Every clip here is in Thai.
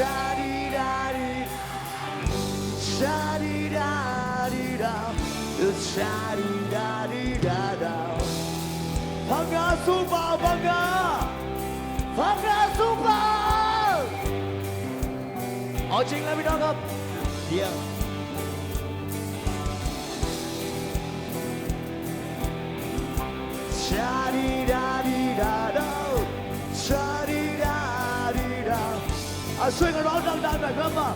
Shadi-da-di, shadi-da-di-da, Ojing lebih dongkap, dia. ช่วยกันร้องดังๆหน่อยครับมา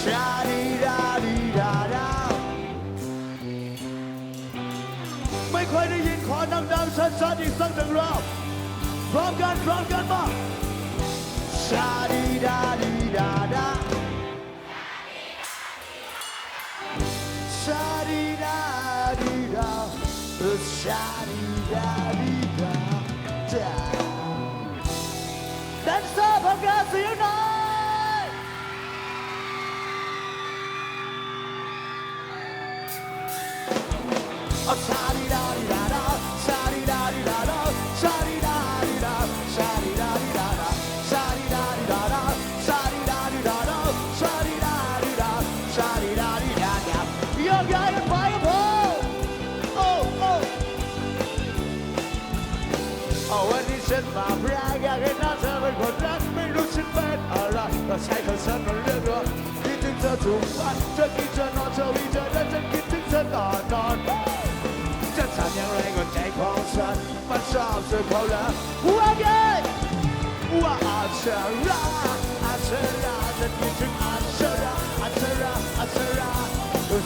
ชาดีดาดีดาดาไม่เคยได้ยินขอดังๆชัดๆอีกสักหนึ่งรอบพร้อมกันพร้อมกันมา Sha di da di da da. Sha di da di da. Sha di da di da da. ฉันมาพระอยากให้หน้าเธอเป็นคนรักไม่รู้ฉันเป็นอะไรก็ใช้คำฉันมาเรียกร้องคิดถึงเธอทุกวันจะกินจนอนเธอมีเธอ มันชอบเธอเขาแล้วว่าไงว่าอาชาราอาชาราฉันคิดถึงอาชาราอาชาราอาชาราฉั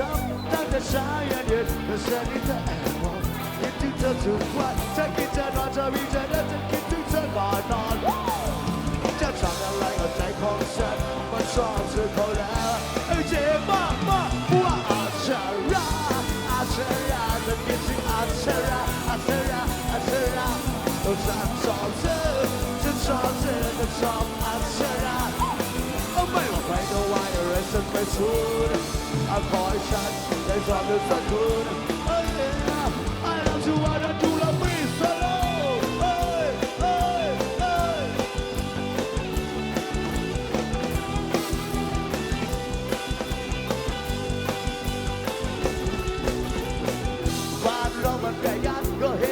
อยู่เป็นประจำตั้งแต่เช้ายันเย็นแต่แสนนี้เธอแอบมองคิดถึงเธอทุกวันจะกินจะนอนจะมีเธอและจะคิดถึงเธอก่อนนอนจะทำอะไรก็ใจของฉันมันชอบเธอเขาแล้วเอ้เจ็บมากมากว่าอาชาราอาชาราจะคิดถึงอาชาราอาชาราอาชาราฉันชอบเธอฉันชอบเธอฉันชอบอาชา อะไรฉันไม่สู้อาขอให้ฉันได้ชอบเธอสักคนเอ้ย I love you wanna do love me solo เอ้ยเอ้ยเอ้ยบ้านเรามันใกล้กันก็เห็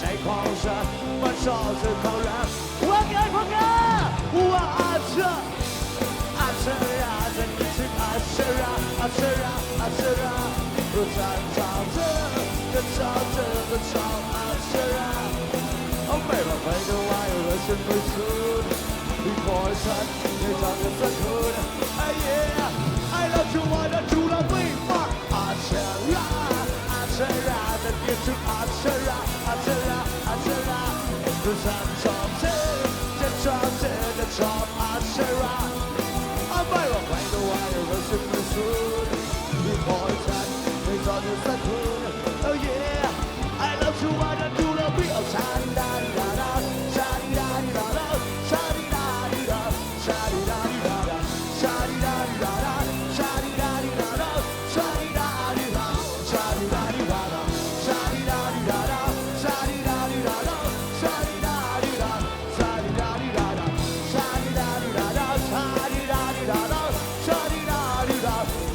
ใจของฉันมันชอบเธอเขาแล้วว่าไงพ่อแกว่าอาเชาอาเชราจะคิดถึงอาเชราอาเชราอาเชรารู้จักชอบเธอก็ชอบเธอก็ชอบอาเชราเอาไม่ว่าใครจะว่าอะไรฉันไม่สู้ที่ขอให้ฉันได้ทำกันสักคนไอ้ yeah I love you wanna Oh yeah I love you